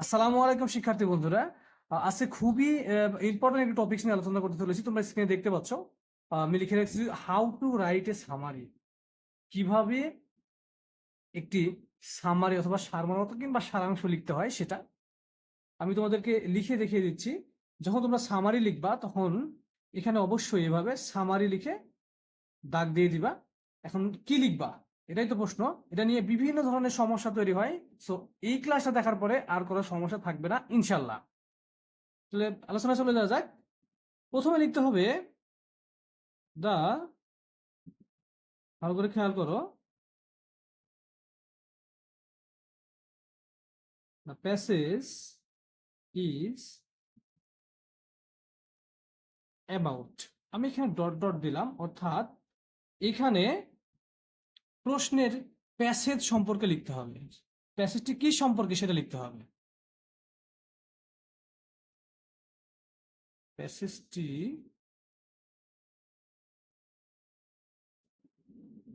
আসসালামু আলাইকুম, শিক্ষার্থী বন্ধুরা। আজকে খুবই ইম্পর্টেন্ট একটা টপিক নিয়ে আলোচনা করতে চলেছি। তোমরা স্ক্রিনে দেখতে পাচ্ছ। আমি লিখে রাখছি how to write a summary কীভাবে একটি সামারি অথবা সারমর্ম কিংবা সারাংশ লিখতে হয় সেটা আমি তোমাদেরকে লিখে দেখিয়ে দিচ্ছি। যখন তোমরা সামারি লিখবা, তখন এখানে অবশ্যই এভাবে সামারি লিখে দাগ দিয়ে দিবা। এখন কি লিখবা? এটাই তো প্রশ্ন। এটা নিয়ে বিভিন্ন ধরনের সমস্যা তৈরি হয়। সো এই ক্লাসটা দেখার পরে আর কোনো সমস্যা থাকবে না ইনশাল্লাহ তাহলে আলোচনা চলে যাওয়া যাক। প্রথমে লিখতে হবে, দা ভালো করে খেয়াল করো। The passage is about আমি এখানে ডট ডট দিলাম, অর্থাৎ এখানে প্রশ্নের প্যাসেজ সম্পর্কে লিখতে হবে। প্যাসেজটি কি সম্পর্কে সেটা লিখতে হবে। প্যাসেজটি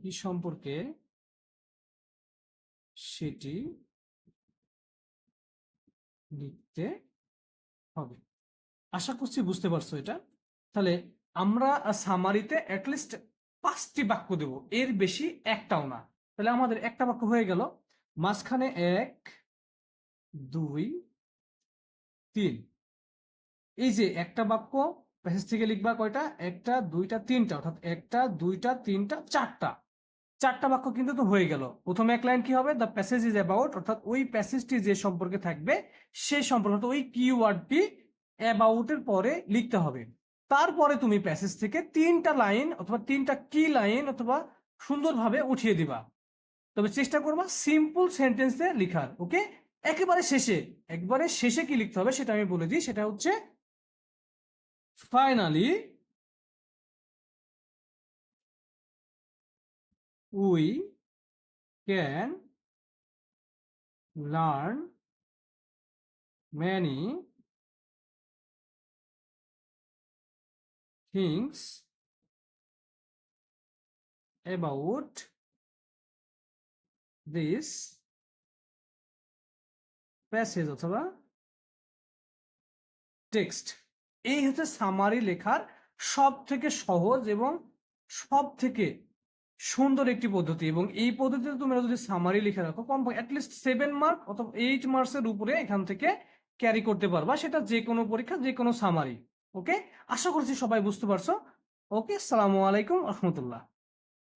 কি সম্পর্কে সেটি লিখতে হবে। আশা করছি বুঝতে পারছ এটা। তাহলে আমরা সামারিতে অ্যাটলিস্ট পাঁচটি বাক্য দেব। এর বেশি একটাও না। তাহলে আমাদের একটা বাক্য হয়ে গেল। মাঝখানে এক, দুই, তিন। এই যে একটা বাক্য, প্যাসেজ থেকে লিখবা কয়টা? একটা, দুইটা, তিনটা। অর্থাৎ একটা, দুইটা, তিনটা, চারটা। চারটা বাক্য কিন্তু তো হয়ে গেল। প্রথমে এক লাইন কি হবে? দ্য প্যাসেজ ইজ অ্যাবাউট অর্থাৎ ওই প্যাসেজটি যে সম্পর্কে থাকবে সেই সম্পর্কে ওই কিওয়ার্ডটি অ্যাবাউটের পরে লিখতে হবে। তারপরে তুমি প্যাসেজ থেকে তিনটা লাইন অথবা তিনটা কি লাইন অথবা সুন্দরভাবে উঠিয়ে দিবা। তবে চেষ্টা করবা সিম্পল সেন্টেন্সে লিখার, ওকে? একেবারে শেষে, একবারে শেষে কি লিখতে হবে সেটা আমি বলে দিই, সেটা হচ্ছে finally we can learn many things about this passage অথবা টেক্সট এই হচ্ছে সামারি লেখার সব থেকে সহজ এবং সব থেকে সুন্দর একটি পদ্ধতি এবং এই পদ্ধতিতে তোমরা যদি সামারি লিখে রাখো কম অ্যাটলিস্ট সেভেন মার্ক অথবা এইট মার্কসের উপরে এখান থেকে ক্যারি করতে পারবা। সেটা যে কোনো পরীক্ষা যে কোনো সামারি ওকে আশা করছি সবাই বুঝতে পারছ। ওকে আসসালামু আলাইকুম রহমতুল্লাহ